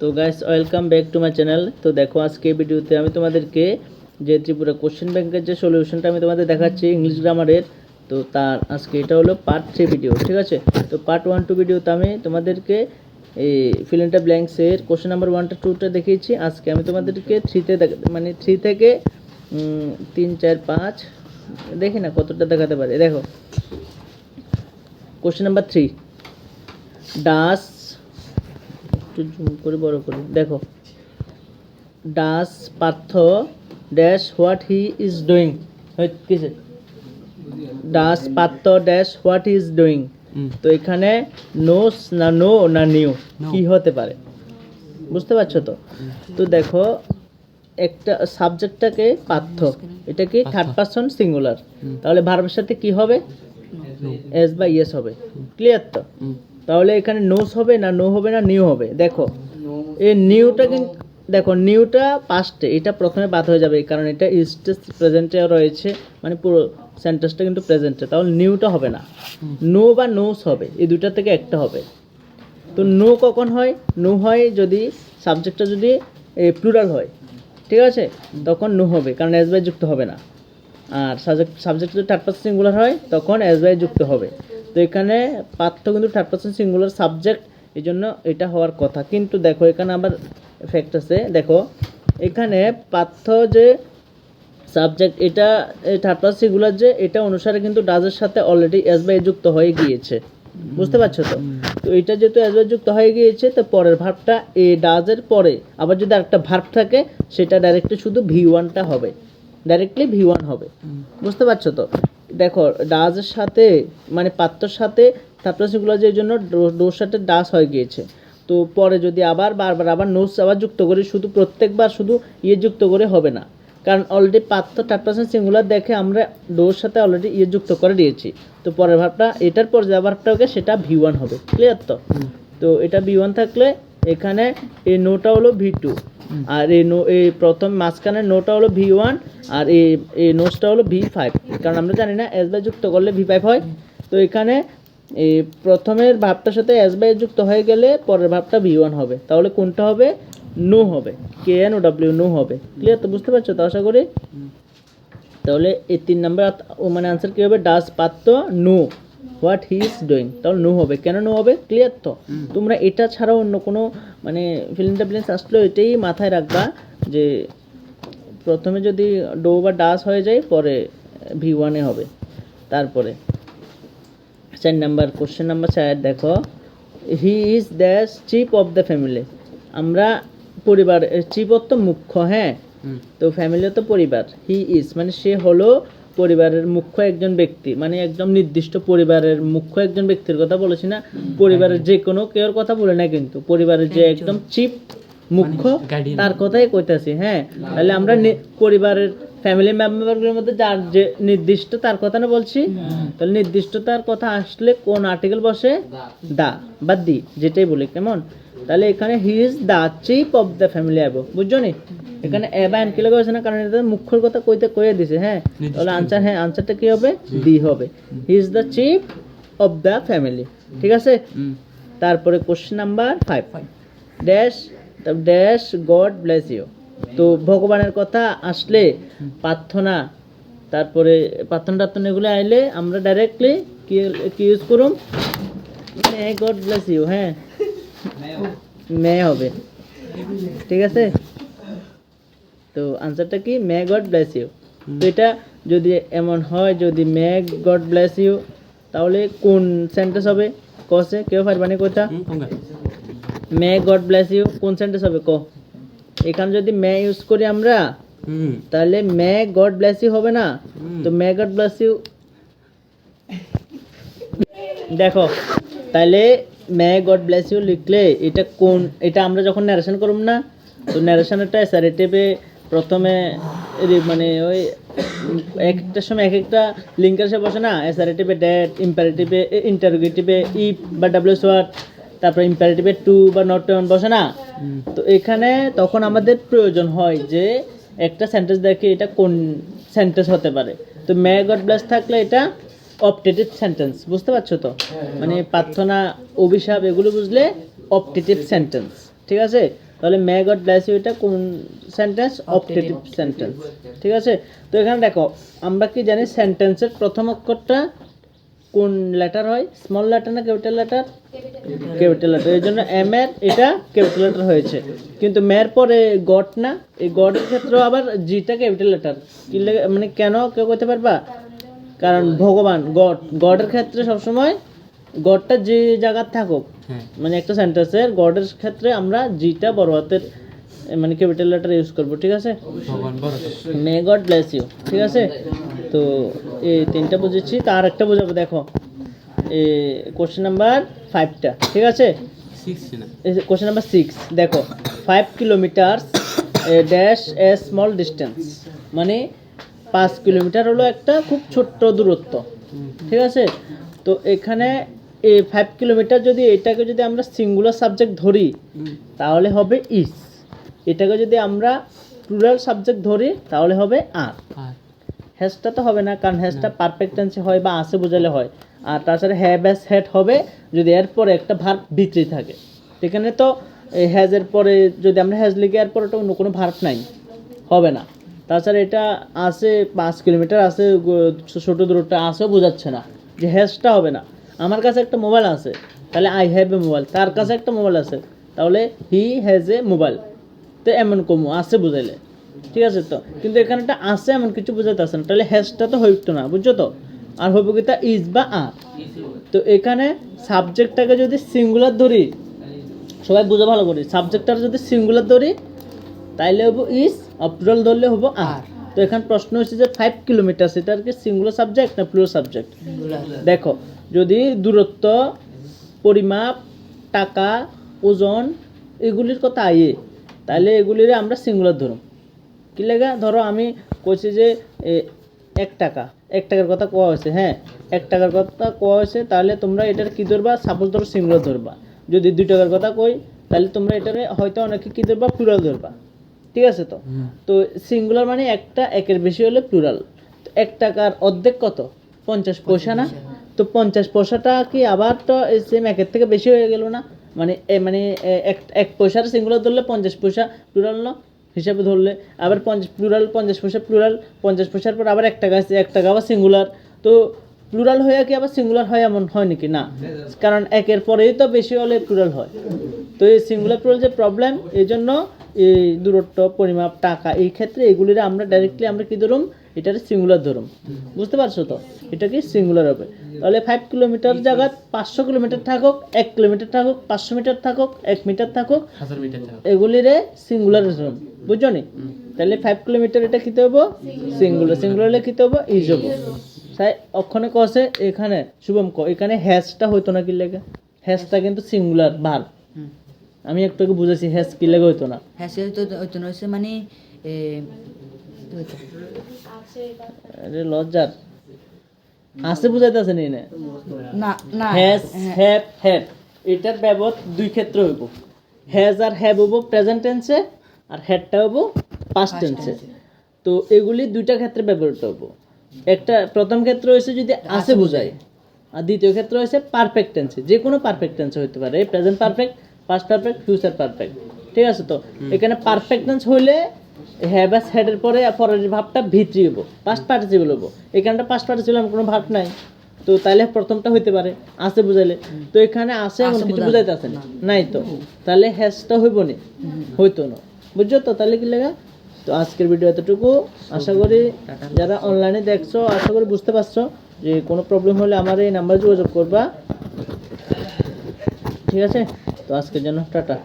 তো guys welcome back to my channel তো দেখো, আজকে ভিডিওতে আমি তোমাদেরকে যে ত্রিপুরা কোশ্চেন ব্যাংকের যে সলিউশনটা আমি তোমাদের দেখাচ্ছি ইংলিশ গ্রামারের তো তার আজকে এটা হলো পার্ট থ্রি ভিডিও ঠিক আছে? তো পার্ট ওয়ান টু ভিডিওতে আমি তোমাদেরকে এই ফিলেন্টা ব্ল্যাঙ্কসের কোশ্চেন নাম্বার ওয়ানটা টুটা দেখিয়েছি। আজকে আমি তোমাদেরকে থ্রিতে মানে থ্রি থেকে তিন, চার, পাঁচ, দেখি না কতটা দেখাতে পারে। দেখো কোশ্চেন নাম্বার থ্রি ডাস একটু জুম করে বড় করি। দেখো। Does Partha dash what he is doing. কিসে does Partha dash what is doing. তো এখানে নোস না নো না নিউ। কি হতে পারে? বুঝতে পারছ তো? তো দেখো একটা সাবজেক্টটাকে পার্থ। এটা কি থার্ড পারসন সিঙ্গুলার তাহলে ভার্বের সাথে কি হবে? এস বা ইয়েস হবে। ক্লিয়ার তো? তাহলে এখানে নোস হবে না নো হবে না নিউ হবে? দেখো এই নিউটা কিন্তু দেখো নিউটা পাস্টে এটা প্রথমে বাদ হয়ে যাবে কারণ এটা ইস্টেস প্রেজেন্টে রয়েছে মানে পুরো সেন্টেন্সটা কিন্তু প্রেজেন্টে তাহলে নিউটা হবে না। নো বা নোস হবে এই দুটা থেকে একটা হবে। তো নো কখন হয়? নো হয় যদি সাবজেক্টটা যদি প্লুরাল হয় ঠিক আছে? তখন নো হবে কারণ এস বাই যুক্ত হবে না। আর সাবজেক্ট সাবজেক্ট যদি থার্ড পার্সন সিঙ্গুলার হয় তখন এস বাই যুক্ত হবে। তো এখানে পার্থ কিন্তু থার্ড পার্সন সিঙ্গুলার সাবজেক্ট এই জন্য এটা হওয়ার কথা। কিন্তু দেখো এখানে আবার ফ্যাক্ট আছে। দেখো এখানে পার্থ যে সাবজেক্ট এটা থার্ড পার্সন সিঙ্গুলার যে এটা অনুসারে কিন্তু ডাজের সাথে অলরেডি এস বাই যুক্ত হয়ে গিয়েছে। বুঝতে পারছ তো? তো এটা যেহেতু এস বাই যুক্ত হয়ে গিয়েছে তো পরের ভার্বটা এ ডাজের পরে। আবার যদি আরেকটা ভার্ব থাকে সেটা ডাইরেক্টলি শুধু ভি ওয়ানটা হবে। ডাইরেক্টলি ভি ওয়ান হবে। বুঝতে পারছ তো? দেখো ডাজের সাথে মানে পাত্রর সাথে থার্ড পার্সন সিঙ্গুলার যে জন্য ডোর সাথে ডাস হয়ে গিয়েছে। তো পরে যদি আবার বারবার আবার নোটস আবার যুক্ত করি শুধু প্রত্যেকবার শুধু ইয়ে যুক্ত করে হবে না। কারণ অলরেডি পাত্র থার্ড পার্সন সিঙ্গুলার দেখে আমরা ডোর সাথে অলরেডি ইয়ে যুক্ত করে দিয়েছি। তো পরের ভাবটা এটার পর যে ভাবটা হবে সেটা ভি ওয়ান হবে। ক্লিয়ার তো? তো এটা ভি ওয়ান থাকলে এখানে এই নোটা হলো ভি টু আর এই নো এই প্রথম মাঝখানে নোটা হলো ভি ওয়ান আর এই এই নোটসটা হলো ভি ফাইভ কারণ আমরা জানি না এস বাই যুক্ত করলে ভি ফাইভ হয়। তো এখানে এই প্রথমের ভাবটার সাথে এস বাই যুক্ত হয়ে গেলে পরের ভাবটা ভি ওয়ান হবে। তাহলে কোনটা হবে? নো হবে। K N O W know হবে। ক্লিয়ার তো বুঝতে পারছ তো আশা করি? তাহলে এই তিন নাম্বার ও মানে আনসার কী হবে? Does Patra know what he is doing তাহলে নো হবে। কেন নো হবে? ক্লিয়ার তো? তোমরা এটা ছাড়াও অন্য কোনো মানে ফিলিং ট্যাবলেন্স আসলেও এটাই মাথায় রাখবা যে প্রথমে যদি ডো বা ডাস হয়ে যায় পরে ভি ওয়ানে হবে। তারপরে চার নাম্বার কোশ্চেন নাম্বার চার দেখো। He is the chief of the family আমরা পরিবার চিপ অর্থ মুখ্য হ্যাঁ? তো ফ্যামিলি তো পরিবার। হি ইজ মানে সে হলো পরিবারের মুখ্য একজন ব্যক্তি মানে একদম নির্দিষ্ট পরিবারের মুখ্য একজন ব্যক্তির কথা বলেছি না পরিবারের যে কোনো কেউর কথা বলে না কিন্তু পরিবারের যে একদম। চিপ মুখ্য তার কথাই কইতাছি হ্যাঁ। তাহলে আমরা পরিবারের ফ্যামিলি মেম্বারগুলোর মধ্যে যার যে নির্দিষ্ট তার কথা না বলছি তাহলে নির্দিষ্ট তার কথা আসলে কোন আর্টিকেল বসে? দা। বা দি যেটাই বলি কেমন? তাহলে এখানে he is the chief of the family অ্যাবো বুঝছ নি? এখানে এবা এন কিলো না? কারণ এটা মুখ্যর কথা কইতে কয়ে দিছে হ্যাঁ? তাহলে আনসার হ্যাঁ আনসারটা কি হবে? দি হবে। He is the chief of the family ঠিক আছে? তারপরে question number five dash dash God bless you তো ভগবানের কথা আসলে প্রার্থনা তারপরে প্রার্থনা টার্থনা এগুলো আইলে আমরা ডাইরেক্টলি কি ইউজ করুম? গড ব্লেস ইউ হ্যাঁ। মে হবে। ঠিক আছে? তো আনসারটা কি? মে গড ব্লেস ইউ তো এটা যদি এমন হয় যদি মে গড ব্লেস ইউ তাহলে কোন সেন্টেন্স হবে? কসে কেউ পারবানি কোথা মে গড ব্লেস ইউ কোন সেন্টেন্স হবে? ক? এখানে যদি মে ইউজ করি আমরা তাহলে মে গড ব্লেস ইউ হবে না? তো মে গড ব্লেস ইউ দেখো তাহলে মে গড ব্লেস ইউ লিখলে এটা কোন এটা আমরা যখন ন্যারেশন করব না তো ন্যারেশনেরটা স্যারেটিভে প্রথমে মানে ওই এক একটার সময় এক একটা লিঙ্কের সে বসে না? এসারেটিভে ডেট ইম্পারেটিভে ইন্টারোগেটিভে ই বা ডাব্লিউ ওয়ার্ড তারপর ইম্পারেটিভে টু বা নট টেন বসে না। তো এখানে তখন আমাদের প্রয়োজন হয় যে একটা সেন্টেন্স দেখে এটা কোন সেন্টেন্স হতে পারে। তো মে গড ব্লেস থাকলে এটা অপটেটিভ সেন্টেন্স বুঝতে পারছ তো? মানে প্রার্থনা অভিশাপ এগুলো বুঝলে অপটেটিভ সেন্টেন্স ঠিক আছে? তাহলে মে গড ব্লেস ইউ এটা কোন সেন্টেন্স অপটেটিভ সেন্টেন্স ঠিক আছে? তো এখানে দেখো আমরা কি জানি সেন্টেন্সের প্রথম অক্ষরটা কোন লেটার হয়? স্মল লেটার না ক্যাপিটাল লেটার ক্যাপিটাল লেটার এই জন্য এম এর এটা ক্যাপিটাল লেটার হয়েছে। কিন্তু মের পরে গড না। এই গডের ক্ষেত্রেও আবার জিটা ক্যাপিটাল লেটার কি মানে কেন কেউ করতে পারবা? কারণ ভগবান গড গডের ক্ষেত্রে সবসময় গডটা যে জায়গার থাকুক হ্যাঁ। মানে একটা সেন্টেন্সের গডের ক্ষেত্রে আমরা জিটা বড় হাতের মানে ক্যাপিটাল লেটার ইউজ করব ঠিক আছে? মে গড ব্লেস ইউ ঠিক আছে? তো এই তিনটা বুঝেছি তার একটা বোঝাবো দেখো। এই কোশ্চেন নাম্বার ফাইভটা ঠিক আছে? কোশ্চেন নাম্বার সিক্স দেখো five kilometre dash a small distance মানে পাঁচ কিলোমিটার হলো একটা খুব ছোট্ট দূরত্ব ঠিক আছে? তো এখানে এই ফাইভ কিলোমিটার যদি এটাকে যদি আমরা সিঙ্গুলার সাবজেক্ট ধরি তাহলে হবে ইস এটাকে যদি আমরা প্লুরাল সাবজেক্ট ধরি তাহলে হবে আর আর। হ্যাজটা তো হবে না কারণ হ্যাজটা পারফেক্ট টেন্সে হয় বা আসে বোঝালে হয়। আর তাছাড়া হ্যাভ হ্যাজ হ্যাড হবে যদি এরপরে একটা ভার্ব ভিতরে থাকে। এখানে তো এই হ্যাজের পরে যদি আমরা হ্যাজ লিখে এরপরে তো অন্য কোনো ভার্ব নাই। হবে না। তাছাড়া এটা আছে পাঁচ কিলোমিটার আসে গো- ছোটো দূরটা আসেও বোঝাচ্ছে না যে হ্যাজটা হবে না। আমার কাছে একটা মোবাইল আছে তাহলে আই হ্যাভ এ মোবাইল তার কাছে একটা মোবাইল আছে তাহলে হি হ্যাজ এ মোবাইল তো এমন কমু আছে বুঝাইলে। ঠিক আছে তো? কিন্তু এখানে একটা আছে এমন কিছু বোঝাতে আসে না। তাহলে হ্যাজটা তো হইতো না বুঝছ তো? আর হইব কি তা ইজ বা আর তো এখানে সাবজেক্টটাকে যদি সিঙ্গুলার ধরি সবাই বুঝে ভালো করি সাবজেক্টটা যদি সিঙ্গুলার ধরি তাইলে হব ইজ আর প্লুরাল ধরলে হব আর তো এখানে প্রশ্ন হচ্ছে যে ফাইভ কিলোমিটার সেটা আর কি সিঙ্গুলার সাবজেক্ট না প্লুরাল সাবজেক্ট দেখো যদি দূরত্ব পরিমাপ টাকা ওজন এগুলির কথা আইয়ে তাহলে এগুলিরে আমরা সিঙ্গুলার ধরুম। কি লেগা? ধরো আমি কইছি যে এক টাকা। এক টাকার কথা কোয়া হয়েছে হ্যাঁ? এক টাকার কথা কোয়া হয়েছে তাহলে তোমরা এটার কি ধরবা? সাপোজ ধরো সিঙ্গুলার ধরবা। যদি দুই টাকার কথা কই তাহলে তোমরা এটারে হয়তো অনেকে কি ধরবা? প্লুরাল ধরবা। ঠিক আছে তো? তো সিঙ্গুলার মানে একটা একের বেশি হলে প্লুরাল এক টাকার অর্ধেক কত? পঞ্চাশ পয়সা না? তো পঞ্চাশ পয়সাটা কি আবার তো সেম একের থেকে বেশি হয়ে গেল না? মানে এ মানে এক এক পয়সার সিঙ্গুলার ধরলে পঞ্চাশ পয়সা প্লুরাল না হিসাবে ধরলে, আবার পঞ্চাশ প্লুরাল পঞ্চাশ পয়সা প্লুরাল পঞ্চাশ পয়সার পর আবার একটা গাছ একটা গাছ সিঙ্গুলার তো প্লুরাল হয়ে কি আবার সিঙ্গুলার হয় এমন হয় নাকি? না। কারণ একের পরেই তো বেশি হলে প্লুরাল হয়। তো এই সিঙ্গুলার প্লুরাল যে প্রবলেম এই জন্য এই দূরত্ব, পরিমাপ, টাকা, এই ক্ষেত্রে এগুলির আমরা ডাইরেক্টলি আমরা কী ধরুম এটার সিঙ্গুলার ধরুন। বুঝতে পারছ তো? এটা কি সিঙ্গুলার হবে। তাহলে ফাইভ কিলোমিটার জায়গা পাঁচশো কিলোমিটার থাকুক এক কিলোমিটার থাকুক পাঁচশো মিটার থাকুক এক মিটার থাকুক এগুলিরে সিঙ্গুলার ধরুন। বুঝছ নি? তাহলে ফাইভ কিলোমিটার এটা কিতে হব সিঙ্গুলার সিঙ্গুলার হলে কিতে হব ইজ হব তাই অক্ষণে কসে এখানে শুভম ক। এখানে হ্যাশটা হইতো না কি লেগে? হ্যাশটা কিন্তু সিঙ্গুলার ভার আমি একটু আগে বুঝেছি হ্যাশ কি লেগে হইতো না। হ্যাঁ সে তো ওইতো নয় সে মানে। আরে লজ্জার। আছে বুঝাইতেছে নি না না না। হ্যাজ হ্যাভ হ্যাড এটার ব্যবহার দুই ক্ষেত্রে হইব। হ্যাজ আর হ্যাভ হব প্রেজেন্ট টেন্সে আর হ্যাডটা হব পাস্ট টেন্সে তো এগুলি দুইটা ক্ষেত্রে ব্যবহৃত হব একটা প্রথম ক্ষেত্র হয়েছে যদি আছে বোঝায় আর দ্বিতীয় ক্ষেত্র হয়েছে পারফেক্ট টেন্সে যে কোনো পারফেক্ট টেন্সে হতে পারে। Present perfect past perfect future perfect ঠিক আছে তো? এখানে পারফেক্ট টেন্স হইলে হ্যাভ আস হেডের পরে পরের ভাবটা ভিতরি হব পাস্ট পার্টিসিপল হব এখানটা পাস্ট পার্টিসিপল কোনো ভাব নাই। তো তাহলে প্রথমটা হইতে পারে আছে বুঝাইলে। তো এখানে আছে এমন কিছু বুঝাইতে আছে না? নাই তো। তাহলে হ্যাশটা হইব নি? হইতো না। বুঝছ তো? তাহলে কি লেগা? তো আজকের ভিডিও এতটুকু। আশা করি যারা অনলাইনে দেখছ আশা করি বুঝতে পারছ যে কোনো প্রবলেম হলে আমার এই নাম্বারে যোগাযোগ করবা। ঠিক আছে? তো আজকের জন্য টাটা।